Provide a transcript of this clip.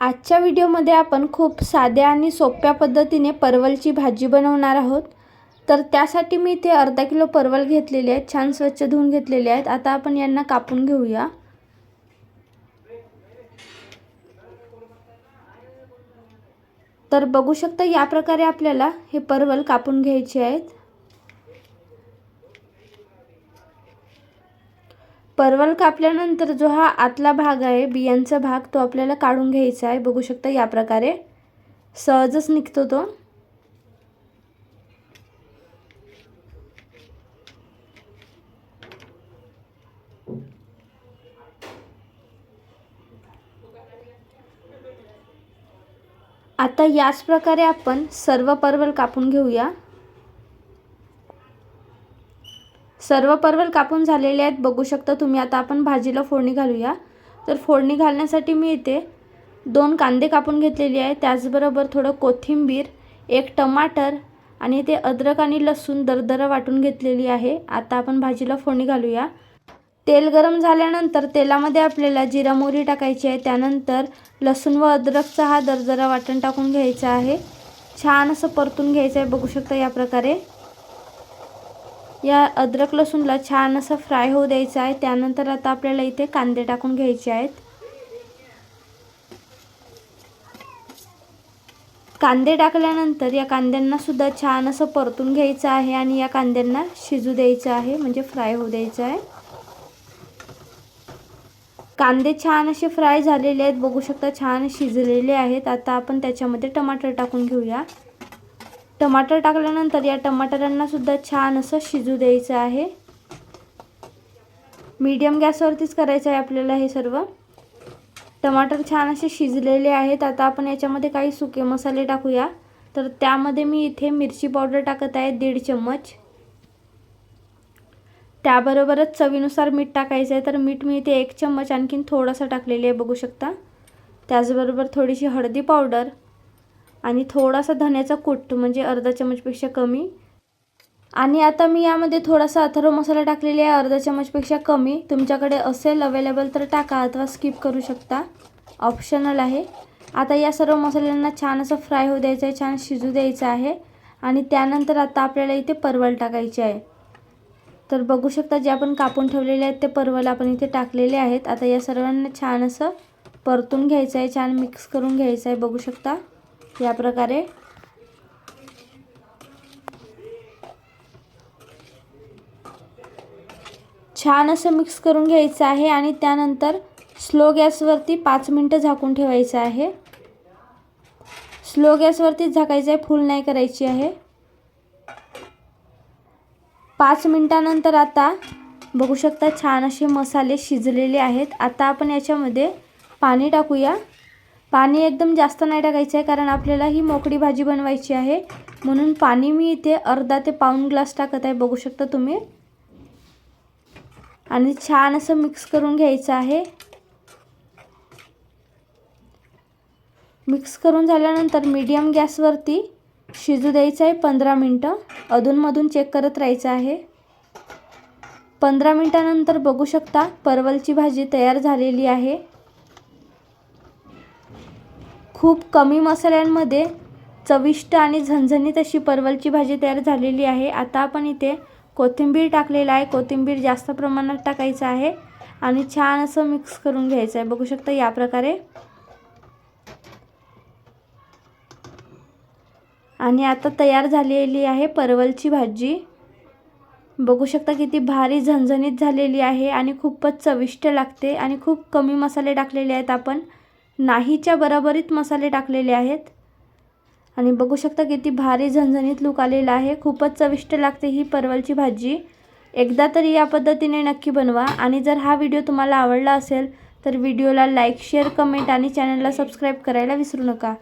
आजच्या व्हिडिओमध्ये आपण खूप साध्या आणि सोप्या पद्धतीने परवलची भाजी बनवणार आहोत. तर त्यासाठी मी इथे अर्धा किलो परवल घेतलेले आहेत. छान स्वच्छ धुवून घेतलेले आहेत. आता आपण यांना कापून घेऊया. तर बघू शकता या प्रकारे आपल्याला हे परवल कापून घ्यायचे आहेत. परवल कापल्यानंतर जो हा आतला भाग आहे बियांचा भाग तो आपल्याला काढून घ्यायचा आहे. बघू शकता या प्रकारे. सहजच निघतो तो. आता याच प्रकारे आपण सर्व परवल कापून घेऊया. सर्व परवल कापून झालेले आहेत. बघू शकता तुम्ही आता आपण भाजीला फोडणी घालूया. तर फोडणी घालण्यासाठी मी इथे दोन कांदे कापून घेतलेले आहे त्याचबरोबर थोडं कोथिंबीर एक टमाटर आणि ते अद्रक आणि लसूण दरदरं वाटून घेतलेली आहे. आता आपण भाजीला फोडणी घालूया. तेल गरम झाल्यानंतर तेलामध्ये आपल्याला जिरा मोहरी टाकायची आहे. त्यानंतर लसूण व अद्रकचा हा दरदरा वाटण टाकून घ्यायचा आहे. छान असं परतून घ्यायचं आहे. बघू शकता या प्रकारे. या अद्रक लसूणला छान असं फ्राय होऊ द्यायचं आहे. त्यानंतर आता आपल्याला इथे कांदे टाकून घ्यायचे आहेत. कांदे टाकल्यानंतर या कांद्यांना सुद्धा छान असं परतून घ्यायचं आहे आणि या कांद्यांना शिजू द्यायचं आहे म्हणजे फ्राय होऊ द्यायचं आहे. कांदे छान असे फ्राय झालेले आहेत. बघू शकता छान शिजलेले आहेत. आता आपण त्याच्यामध्ये टमाटर टाकून घेऊया. टमाटर टाकल्यानंतर या टमाटरांनासुद्धा छान असं शिजू द्यायचं आहे. मीडियम गॅसवरतीच करायचं आहे आपल्याला हे सर्व. टमाटर छान असे शिजलेले आहेत. आता आपण याच्यामध्ये काही सुके मसाले टाकूया. तर त्यामध्ये मी इथे मिरची पावडर टाकत आहे दीड चम्मच. त्याबरोबरच चवीनुसार मीठ टाकायचं आहे. तर मीठ मी इथे एक चम्मच आणखीन थोडासा टाकलेली आहे बघू शकता. त्याचबरोबर थोडीशी हळदी पावडर. आणि थोडासा धण्याचा कुट्ट म्हणजे अर्धा चमचपेक्षा कमी. आणि आता मी यामध्ये थोडासा अथर्व मसाला टाकलेला आहे अर्धा चमचपेक्षा कमी. तुमच्याकडे असेल अवेलेबल तर टाका अथवा स्किप करू शकता. ऑप्शनल आहे. आता या सर्व मसाल्यांना छान असं फ्राय होऊ द्यायचं आहे छान शिजू द्यायचं आहे. आणि त्यानंतर आता आपल्याला इथे परवल टाकायचे आहे. तर बघू शकता जे आपण कापून ठेवलेले आहेत ते परवल आपण इथे टाकलेले आहेत. आता या सर्वांना छान असं परतून घ्यायचं आहे छान मिक्स करून घ्यायचं आहे बघू शकता. या प्रकारे. छान असं मिक्स करून घ्यायचं आहे आणि त्यानंतर स्लो गॅसवरती पाच मिनटं झाकून ठेवायचं आहे. स्लो गॅसवरतीच झाकायचं आहे फुल नाही करायची आहे. पाच मिनटानंतर आता बघू शकता छान असे मसाले शिजलेले आहेत. आता आपण याच्यामध्ये पाणी टाकूया. पाणी एकदम जास्त नाही टाकायचं आहे कारण आपल्याला ही मोकळी भाजी बनवायची आहे. म्हणून पाणी मी इथे अर्धा ते पाऊण ग्लास टाकत आहे बघू शकता तुम्ही. आणि छान असं मिक्स करून घ्यायचं आहे. मिक्स करून झाल्यानंतर मीडियम गॅसवरती शिजू द्यायचं आहे पंधरा मिनटं. अधूनमधून चेक करत राहायचं आहे. पंधरा मिनटानंतर बघू शकता परवलची भाजी तयार झालेली आहे. खूप कमी मसाल्यांमध्ये चविष्ट आणि झणझणीत अशी परवलची भाजी तयार झालेली आहे. आता आपण इथे कोथिंबीर टाकलेला आहे. कोथिंबीर जास्त प्रमाणात टाकायचं आहे आणि छान असं मिक्स करून घ्यायचं आहे. बघू शकता या प्रकारे. आणि आता तयार झालेली आहे परवलची भाजी. बघू शकता किती भारी झणझणीत झालेली आहे आणि खूपच चविष्ट लागते आणि खूप कमी मसाले टाकलेले आहेत आपण. नाहीच्या बरोबरीत मसाले टाकलेले आहेत. आणि बघू शकता किती भारी झणझणीत लुक आलेला आहे. खूपच चविष्ट लागते ही परवलची भाजी. एकदा तरी या पद्धतीने नक्की बनवा. आणि जर हा व्हिडिओ तुम्हाला आवडला असेल तर व्हिडिओला लाईक शेअर कमेंट आणि चॅनलला सबस्क्राईब करायला विसरू नका.